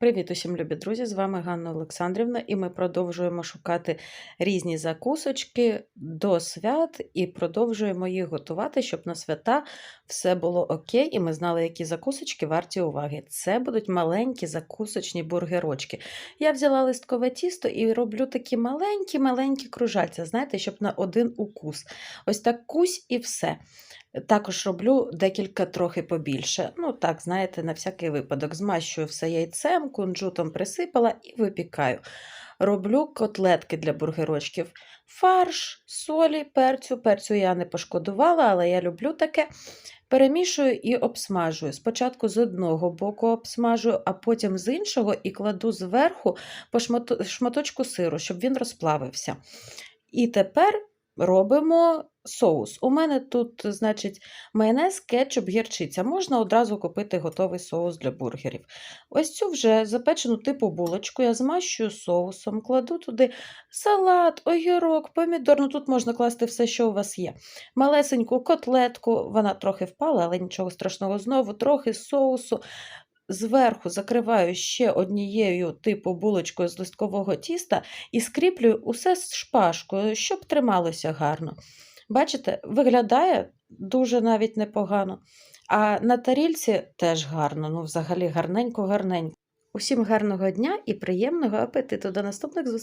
Привіт усім, любі друзі! З вами Ганна Олександрівна, і ми продовжуємо шукати різні закусочки до свят і продовжуємо їх готувати, щоб на свята все було окей, і ми знали, які закусочки варті уваги. Це будуть маленькі закусочні бургерочки. Я взяла листкове тісто і роблю такі маленькі-маленькі кружальця, знаєте, щоб на один укус. Ось так кусь і все. Також роблю декілька трохи побільше. Ну, так, знаєте, на всякий випадок. Змащую все яйцем, кунжутом присипала і випікаю. Роблю котлетки для бургерочків. Фарш, солі, перцю. Перцю я не пошкодувала, але я люблю таке. Перемішую і обсмажую. Спочатку з одного боку обсмажую, а потім з іншого і кладу зверху по шматочку сиру, щоб він розплавився. І тепер робимо соус. У мене тут, значить, майонез, кетчуп, гірчиця. Можна одразу купити готовий соус для бургерів. Ось цю вже запечену типу булочку я змащую соусом, кладу туди салат, огірок, помідор. Ну тут можна класти все, що у вас є. Малесеньку котлетку, вона трохи впала, але нічого страшного. Знову трохи соусу. Зверху закриваю ще однією типу булочкою з листкового тіста і скріплюю усе з шпажкою, щоб трималося гарно. Бачите, виглядає дуже навіть непогано. А на тарільці теж гарно, ну взагалі гарненько-гарненько. Усім гарного дня і приємного апетиту. До наступних зустрічей!